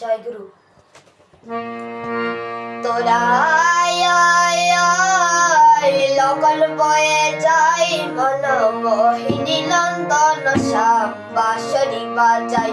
জয় গুরু। তোরা লকল বয়ে যাই মন মোহিনী নন্দন শ্যাম বাঁশরি বাজাই।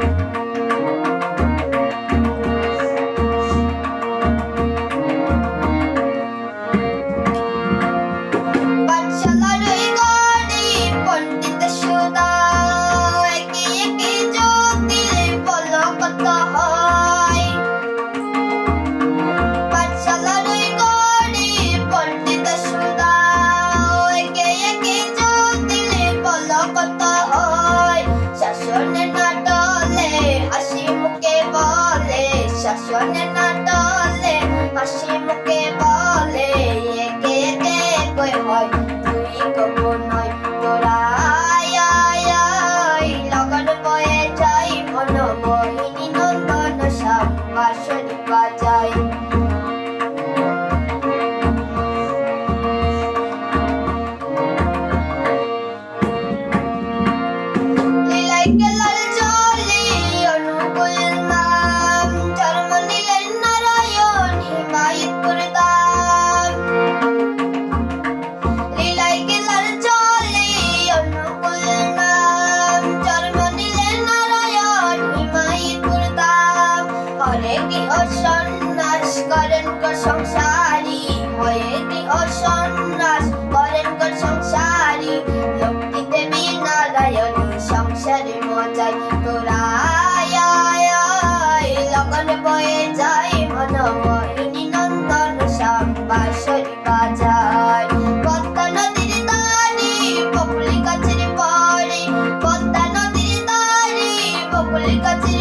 শাসনের না টলে হাসি মুখে বলে শাসনের না টলে হাসি সংসারী হয়েটি অসন্ন্যাস করেন কর সংসারী। লোকটিতে বিনারায়ণী সংসারে মজাই তোরা লগন বয়ে যায় মন মোহিনী নন্দন শ্যামবাসরী বাজায়। পদ্মা নদীর তারি পপুলি কাছের পরে পদ্মা নদীর তারি পপুলি কাছের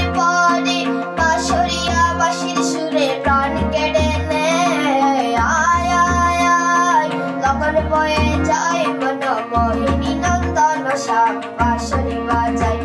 বয়ে যায় মন মোহিনী নন্দন সাপ বাসরে বাজায়